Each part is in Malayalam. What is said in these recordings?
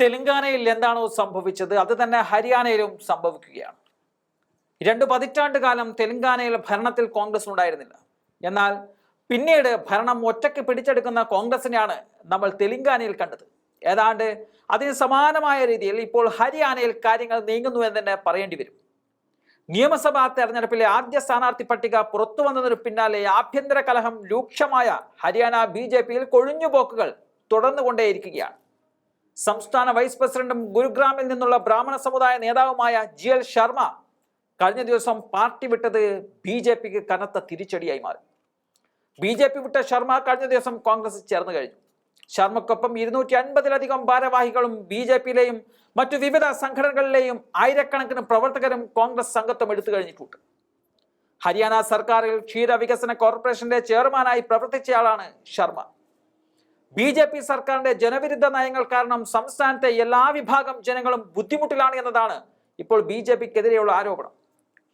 തെലങ്കാനയിൽ എന്താണോ സംഭവിച്ചത് അത് തന്നെ ഹരിയാനയിലും സംഭവിക്കുകയാണ്. രണ്ട് പതിറ്റാണ്ട് കാലം തെലങ്കാനയിൽ ഭരണത്തിൽ കോൺഗ്രസ് ഉണ്ടായിരുന്നില്ല എന്നാൽ പിന്നീട് ഭരണം ഒറ്റയ്ക്ക് പിടിച്ചെടുക്കുന്ന കോൺഗ്രസിനെയാണ് നമ്മൾ തെലങ്കാനയിൽ കണ്ടത്. ഏതാണ്ട് അതിന് സമാനമായ രീതിയിൽ ഇപ്പോൾ ഹരിയാനയിൽ കാര്യങ്ങൾ നീങ്ങുന്നു എന്ന് തന്നെ പറയേണ്ടി വരും. നിയമസഭാ തെരഞ്ഞെടുപ്പിലെ ആദ്യ സ്ഥാനാർത്ഥി പട്ടിക പുറത്തു വന്നതിന് പിന്നാലെ ആഭ്യന്തര കലഹം രൂക്ഷമായ ഹരിയാന ബി ജെ പിയിൽ കൊഴിഞ്ഞുപോക്കുകൾ തുടർന്നുകൊണ്ടേയിരിക്കുകയാണ്. സംസ്ഥാന വൈസ് പ്രസിഡന്റും ഗുരുഗ്രാമിൽ നിന്നുള്ള ബ്രാഹ്മണ സമുദായ നേതാവുമായ ജി എൽ ശർമ്മ കഴിഞ്ഞ ദിവസം പാർട്ടി വിട്ടത് ബി ജെ പിക്ക് കനത്ത തിരിച്ചടിയായി മാറി. ബി ജെ പി വിട്ട ശർമ്മ കഴിഞ്ഞ ദിവസം കോൺഗ്രസ് ചേർന്ന് കഴിഞ്ഞു. ശർമ്മക്കൊപ്പം ഇരുന്നൂറ്റി അൻപതിലധികം ഭാരവാഹികളും ബി ജെ പിയിലെയും മറ്റു വിവിധ സംഘടനകളിലെയും ആയിരക്കണക്കിന് പ്രവർത്തകരും കോൺഗ്രസ് സംഘത്വം എടുത്തു കഴിഞ്ഞിട്ടുണ്ട്. ഹരിയാന സർക്കാരിൽ ക്ഷീര വികസന കോർപ്പറേഷന്റെ ചെയർമാനായി പ്രവർത്തിച്ചയാളാണ് ശർമ്മ. ബി ജെ പി സർക്കാരിന്റെ ജനവിരുദ്ധ നയങ്ങൾ കാരണം സംസ്ഥാനത്തെ എല്ലാ വിഭാഗം ജനങ്ങളും ബുദ്ധിമുട്ടിലാണ് എന്നതാണ് ഇപ്പോൾ ബി ജെ പിക്കെതിരെയുള്ള ആരോപണം.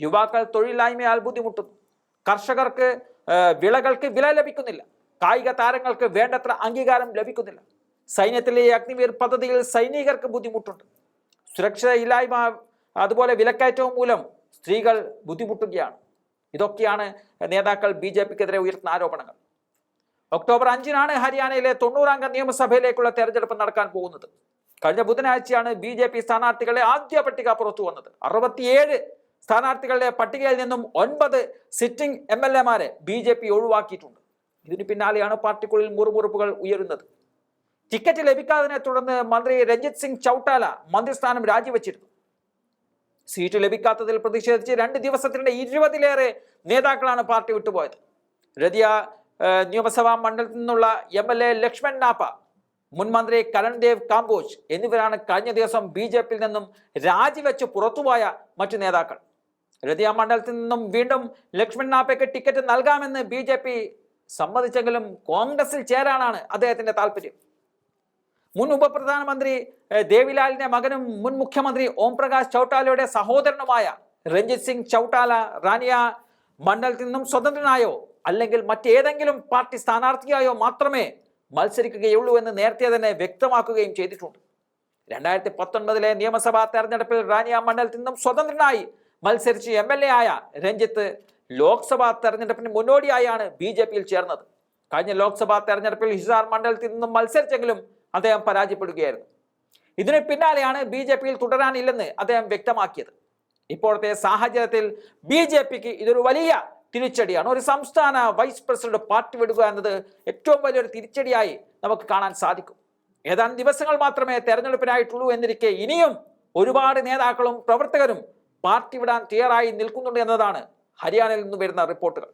യുവാക്കൾ തൊഴിലില്ലായ്മയാൽ ബുദ്ധിമുട്ടുന്നു. കർഷകർക്ക് വിളകൾക്ക് വില ലഭിക്കുന്നില്ല. കായിക താരങ്ങൾക്ക് വേണ്ടത്ര അംഗീകാരം ലഭിക്കുന്നില്ല. സൈന്യത്തിലെ അഗ്നിവീർ പദ്ധതിയിൽ സൈനികർക്ക് ബുദ്ധിമുട്ടുണ്ട്. സുരക്ഷയില്ലായ്മ അതുപോലെ വിലക്കയറ്റവും മൂലം സ്ത്രീകൾ ബുദ്ധിമുട്ടുകയാണ്. ഇതൊക്കെയാണ് നേതാക്കൾ ബി ജെ പിക്കെതിരെ ഉയർത്തുന്ന ആരോപണങ്ങൾ. ഒക്ടോബർ അഞ്ചിനാണ് ഹരിയാനയിലെ തൊണ്ണൂറാംഗ നിയമസഭയിലേക്കുള്ള തെരഞ്ഞെടുപ്പ് നടക്കാൻ പോകുന്നത്. കഴിഞ്ഞ ബുധനാഴ്ചയാണ് ബി ജെ പി സ്ഥാനാർത്ഥികളെ ആദ്യ പട്ടിക പുറത്തു വന്നത്. അറുപത്തിയേഴ് സ്ഥാനാർത്ഥികളുടെ പട്ടികയിൽ നിന്നും ഒൻപത് സിറ്റിംഗ് എം എൽ എമാരെ ബി ജെ പി ഒഴിവാക്കിയിട്ടുണ്ട്. ഇതിന് പിന്നാലെയാണ് പാർട്ടിക്കുള്ളിൽ മുറുമുറുപ്പുകൾ ഉയരുന്നത്. ടിക്കറ്റ് ലഭിക്കാതിനെ തുടർന്ന് മന്ത്രി രഞ്ജിത് സിംഗ് ചൌട്ടാല മന്ത്രിസ്ഥാനം രാജിവെച്ചിരുന്നു. സീറ്റ് ലഭിക്കാത്തതിൽ പ്രതിഷേധിച്ച് രണ്ട് ദിവസത്തിനിടെ ഇരുപതിലേറെ നേതാക്കളാണ് പാർട്ടി വിട്ടുപോയത്. രതിയ നിയമസഭാ മണ്ഡലത്തിൽ നിന്നുള്ള M L A Lakshman Napa മുൻമന്ത്രി കരൺദേവ് കാംബോജ് എന്നിവരാണ് കഴിഞ്ഞ ദിവസം ബി ജെ പിയിൽ നിന്നും രാജിവെച്ച് പുറത്തുപോയ മറ്റു നേതാക്കൾ. രതിയ മണ്ഡലത്തിൽ നിന്നും വീണ്ടും ലക്ഷ്മൺ നാപ്പയ്ക്ക് ടിക്കറ്റ് നൽകാമെന്ന് ബി ജെ പി സമ്മതിച്ചെങ്കിലും കോൺഗ്രസിൽ ചേരാനാണ് അദ്ദേഹത്തിന്റെ താല്പര്യം. മുൻ ഉപപ്രധാനമന്ത്രി ദേവിലാലിന്റെ മകനും മുൻ മുഖ്യമന്ത്രി ഓം പ്രകാശ് ചൌട്ടാലയുടെ സഹോദരനുമായ രഞ്ജിത് സിംഗ് ചൌട്ടാല റാനിയ മണ്ഡലത്തിൽ നിന്നും സ്വതന്ത്രനായോ അല്ലെങ്കിൽ മറ്റേതെങ്കിലും പാർട്ടി സ്ഥാനാർത്ഥിയായോ മാത്രമേ മത്സരിക്കുകയുള്ളൂ എന്ന് നേരത്തെ തന്നെ വ്യക്തമാക്കുകയും ചെയ്തിട്ടുണ്ട്. രണ്ടായിരത്തി പത്തൊൻപതിലെ നിയമസഭാ തെരഞ്ഞെടുപ്പിൽ റാനിയ മണ്ഡലത്തിൽ നിന്നും സ്വതന്ത്രനായി മത്സരിച്ച് എം എൽ എ ആയ രഞ്ജിത്ത് ലോക്സഭാ തെരഞ്ഞെടുപ്പിന് മുന്നോടിയായാണ് ബി ജെ പിയിൽ ചേർന്നത്. കഴിഞ്ഞ ലോക്സഭാ തെരഞ്ഞെടുപ്പിൽ ഹിസാർ മണ്ഡലത്തിൽ നിന്നും മത്സരിച്ചെങ്കിലും അദ്ദേഹം പരാജയപ്പെടുകയായിരുന്നു. ഇതിന് പിന്നാലെയാണ് ബി ജെ പിയിൽ തുടരാനില്ലെന്ന് അദ്ദേഹം വ്യക്തമാക്കിയത്. ഇപ്പോഴത്തെ സാഹചര്യത്തിൽ ബി ജെ പിക്ക് ഇതൊരു വലിയ തിരിച്ചടിയാണ്. ഒരു സംസ്ഥാന വൈസ് പ്രസിഡന്റ് പാർട്ടി വിടുക എന്നത് ഏറ്റവും വലിയൊരു തിരിച്ചടിയായി നമുക്ക് കാണാൻ സാധിക്കും. ഏതാനും ദിവസങ്ങൾ മാത്രമേ തെരഞ്ഞെടുപ്പിനായിട്ടുള്ളൂ എന്നിരിക്കെ ഇനിയും ഒരുപാട് നേതാക്കളും പ്രവർത്തകരും പാർട്ടി വിടാൻ തയ്യാറായി നിൽക്കുന്നുണ്ട് എന്നതാണ് ഹരിയാനയിൽ നിന്ന് വരുന്ന റിപ്പോർട്ടുകൾ.